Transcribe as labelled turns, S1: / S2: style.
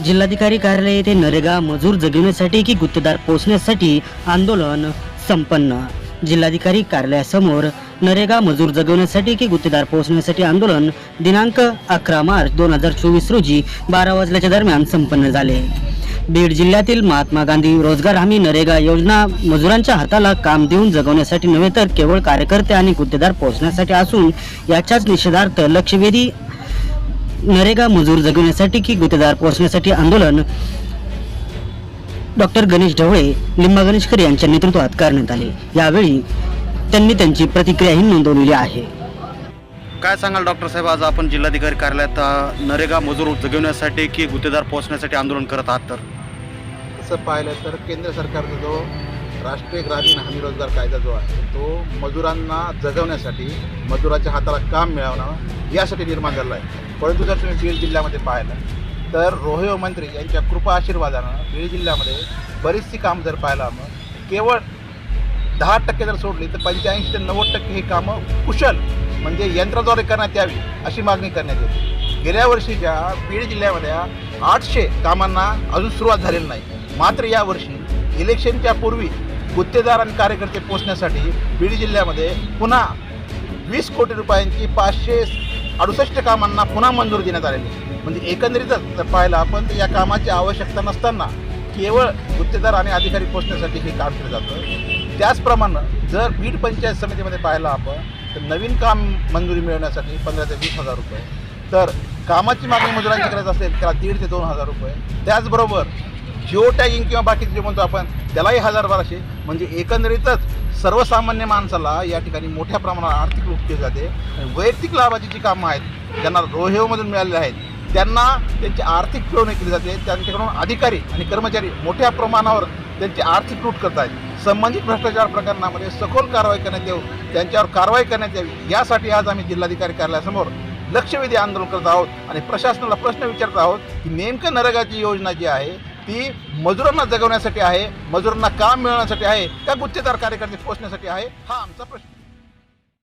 S1: जिल्हाधिकारी कार्यालय येथे नरेगा मजूर जगविण्यासाठी की गुत्तेदार पोचण्यासाठी आंदोलन संपन्न. जिल्हाधिकारी कार्यालयासमोर नरेगा मजूर जगवण्यासाठी की गुत्तेदार पोहोचण्यासाठी आंदोलन दिनांक अकरा मार्च दोन हजार चोवीस रोजी बारा वाजल्याच्या दरम्यान संपन्न झाले. बीड जिल्ह्यातील महात्मा गांधी रोजगार हमी नरेगा योजना मजुरांच्या हाताला काम देऊन जगवण्यासाठी नव्हे तर केवळ कार्यकर्ते आणि गुत्तेदार पोहोचण्यासाठी असून याच्याच निषेधार्थ लक्षवेधी नरेगा मजूर जगवण्यासाठी की गुत्तेदार पोहोचण्यासाठी आंदोलन? डॉक्टर गणेश ढवळे लिंबा गणेशकर यांच्या नेतृत्वात करण्यात आले. यावेळी त्यांनी त्यांची प्रतिक्रियाही नोंदवलेली आहे.
S2: काय सांगाल डॉक्टर साहेब? आज आपण जिल्हाधिकारी कार्यालयात अ, नरेगा मजूर जगवण्यासाठी की गुत्तेदार पोहोचण्यासाठी आंदोलन करत आहात तर?
S3: तसं पाहिलं तर केंद्र सरकारचा जो राष्ट्रीय ग्रामीण हमी रोजगार कायदा जो आहे तो मजुरांना जगवण्यासाठी मजुराच्या हाताला काम मिळवणं यासाठी निर्माण झालेला आहे. परंतु जर तुम्ही बीड जिल्ह्यामध्ये पाहिलं तर रोहिओ मंत्री यांच्या कृपा आशीर्वादानं बीड जिल्ह्यामध्ये बरीचशी कामं जर पाहायला मग केवळ दहा टक्के जर सोडली तर पंच्याऐंशी ते नव्वद टक्के ही कामं कुशल म्हणजे यंत्राद्वारे करण्यात यावी अशी मागणी करण्यात येते. गेल्या वर्षीच्या बीड जिल्ह्यामध्ये आठशे कामांना अजून सुरुवात झालेली नाही मात्र यावर्षी इलेक्शनच्या पूर्वी गुत्तेदार आणि कार्यकर्ते पोचण्यासाठी बीड जिल्ह्यामध्ये पुन्हा वीस कोटी रुपयांची पाचशे अडुसष्ट कामांना पुन्हा मंजुरी देण्यात आलेली म्हणजे एकंदरीतच जर पाहिलं आपण तर या कामाची आवश्यकता नसताना केवळ गुत्तेदार आणि अधिकारी पोचण्यासाठी हे काम केलं जातं. त्याचप्रमाणे जर बीड पंचायत समितीमध्ये पाहिलं आपण तर नवीन काम मंजुरी मिळवण्यासाठी पंधरा ते वीस हजार रुपये. तर कामाची मागणी मजुरांची करायची असेल त्याला दीड ते दोन हजार रुपये. त्याचबरोबर जिओ टॅगिंग किंवा बाकीचे जे म्हणतो आपण त्यालाही हजार बाराशे. म्हणजे एकंदरीतच सर्वसामान्य माणसाला या ठिकाणी मोठ्या प्रमाणात आर्थिक रूप केली जाते. वैयक्तिक लाभाची जी कामं आहेत ज्यांना रोहेवमधून मिळालेले आहेत त्यांना त्यांची आर्थिक पिळवणी केली जाते. त्यांच्याकडून अधिकारी आणि कर्मचारी मोठ्या प्रमाणावर त्यांची आर्थिक लूट करत आहेत. संबंधित भ्रष्टाचार प्रकरणामध्ये सखोल कारवाई करण्यात येऊ त्यांच्यावर कारवाई करण्यात यावी यासाठी आज आम्ही जिल्हाधिकारी कार्यालयासमोर लक्षवेधी आंदोलन करत आहोत आणि प्रशासनाला प्रश्न विचारत आहोत की नेमकं नरेगाची योजना जी आहे ती मजुरांना जगवण्यासाठी आहे मजुरांना काम मिळवण्यासाठी आहे त्या गुत्तेदार कार्यकर्ते पोचण्यासाठी आहे हा आमचा प्रश्न.